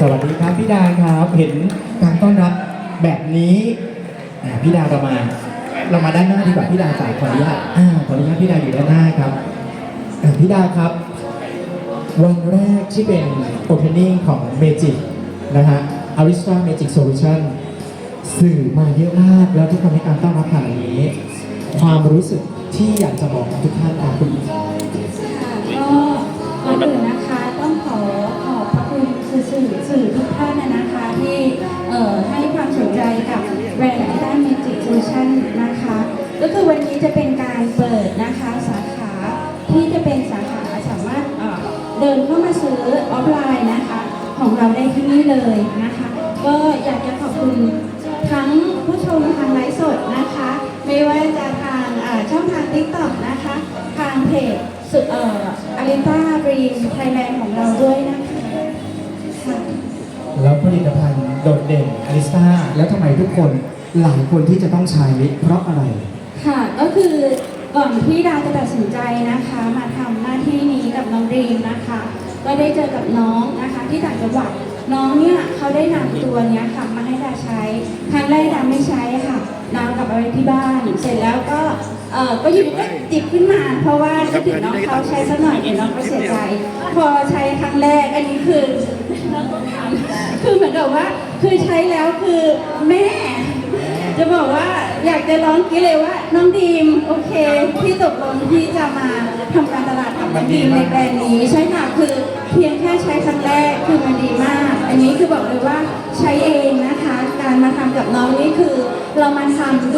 สวัสดีครับพี่ดาครับ เห็นการต้อนรับแบบนี้อ่าพี่ดาเรามาเรามาด้านหน้าดีกว่าพี่ดาสายขออนุญาตอ่าขออนุญาตพี่ดาอยู่ด้านหน้าครับอ่าพี่ดาครับ วันแรกที่เป็น opening ของ Magic นะฮะ Arista Magic Solution สื่อมาเยอะมาก แล้วทุกคนให้การต้อนรับขนาดนี้ ความรู้สึกที่อยากจะบอกกับทุกท่านครับคุณ ค่ะก็ อสื่อสื่อทุกท่านนะนะคะที่เอ่อให้ความสนใจกับแบรนด์ด้านเมจิกโซลูชันนะคะ ก็คือวันนี้จะเป็นการเปิดนะคะสาขาที่จะเป็นสาขาสามารถเดินเข้ามาซื้อออฟไลน์นะคะ ของเราได้ที่นี่เลยนะคะ ก็อยากจะขอบคุณทั้งผู้ชมทางไลฟ์สดนะคะ ไม่ว่าจะทางช่องทาง t ิ k t o k นะคะ ทางเพจสุดเอ่ออาริต้าบรีมไทยแลนด์ของเราด้วย โดดเด่นอลิสตาแล้วทำไมทุกคนหลายคนที่จะต้องใช้เพราะอะไร ค่ะก็คือก่อนที่ดาจะตัดสินใจนะคะ มาทำหน้าที่นี้กับน้องดรีมนะคะ ก็ได้เจอกับน้องนะคะ ที่ต่างจังหวัดน้องเนี่ยเขาได้นำตัวเนี้ยค่ะมาให้ดาใช้ ครั้งแรกดาไม่ใช้ค่ะนำกลับไปไว้ที่บ้านเสร็จแล้วก็เออก็อยู่ก็จิบขึ้นมา เพราะว่าคิดถึงน้องเขาใช้สักหน่อยเดี๋ยวน้องก็เสียใจ พอใช้ครั้งแรกอันนี้คือ คือเหมือนกับว่า คือใช้แล้วคือแม่ จะบอกว่าอยากจะร้องกี้เลยว่าน้องดีมโอเคพี่ตกลงที่จะมาทำการตลาดกับน้องดีมในแบรนด์นี้ใช่ค่ะคือเพียงแค่ใช้ครั้งแรกคือมันดีมาก อันนี้คือบอกเลยว่าใช้เองนะคะ การมาทำกับน้องนี่คือเรามาทำด้วย